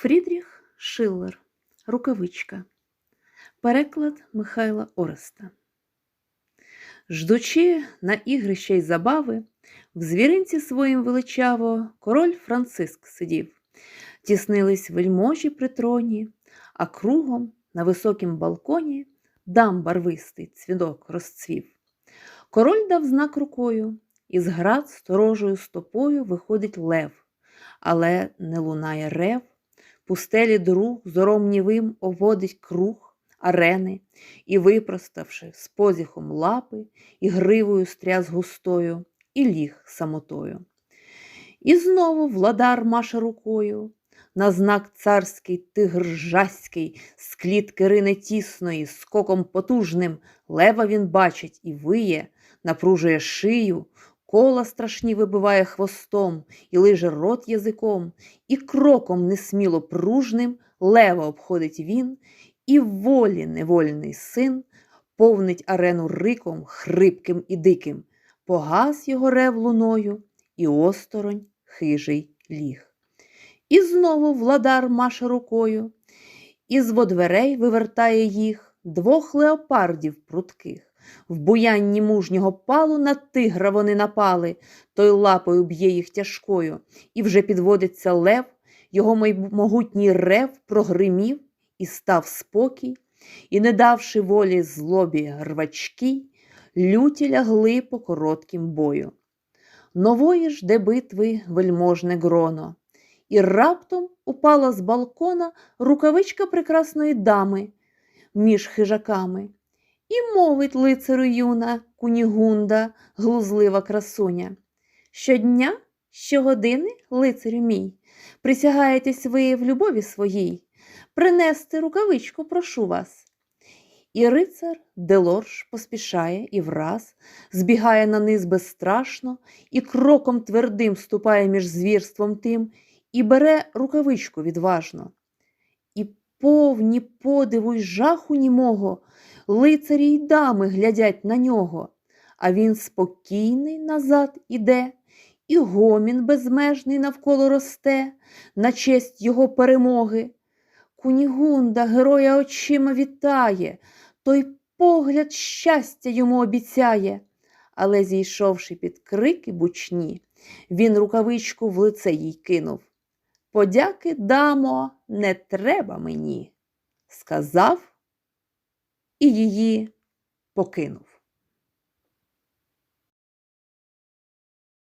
Фрідріх Шиллер Рукавичка. Переклад Михайла Ореста. Ждучи на ігрища й забави, в звіринці своїм величаво король Франциск сидів. Тіснились вельможі при троні, а кругом на високім балконі дам барвистий цвідок розцвів. Король дав знак рукою, і з град сторожою стопою виходить лев, але не лунає рев, пустелі друг зором нівим оводить круг арени і, випроставши з позіхом лапи, і гривою стряс густою, і ліг самотою. І знову владар маше рукою, на знак царський тигр жаський, з клітки рине тісної, скоком потужним, лева він бачить і виє, напружує шию, кола страшні вибиває хвостом, і лиже рот язиком, і кроком несміло пружним лева обходить він, і волі невольний син повнить арену риком хрипким і диким, погас його рев луною, і осторонь хижий ліг. І знову владар маше рукою, і з водверей вивертає їх двох леопардів прутких. В буянні мужнього палу на тигра вони напали, той лапою б'є їх тяжкою, і вже підводиться лев, його могутній рев прогримів, і став спокій, і, не давши волі злобі рвачки, люті лягли по короткім бою. Нової ж де битви вельможне гроно, і раптом упала з балкона рукавичка прекрасної дами між хижаками. І мовить лицарю юна кунігунда, глузлива красуня. Щодня, щогодини, лицарю мій, присягаєтесь ви в любові своїй, принести рукавичку, прошу вас. І рицар Делорж поспішає і враз збігає на низ безстрашно, і кроком твердим ступає між звірством тим, і бере рукавичку відважно. І повні подиву й жаху німого, лицарі й дами глядять на нього, а він спокійний назад іде, і гомін безмежний навколо росте, на честь його перемоги. Кунігунда героя очима вітає, той погляд щастя йому обіцяє. Але, зійшовши під крики бучні, він рукавичку в лице їй кинув. Подяки, дамо, не треба мені, сказав і її покинув.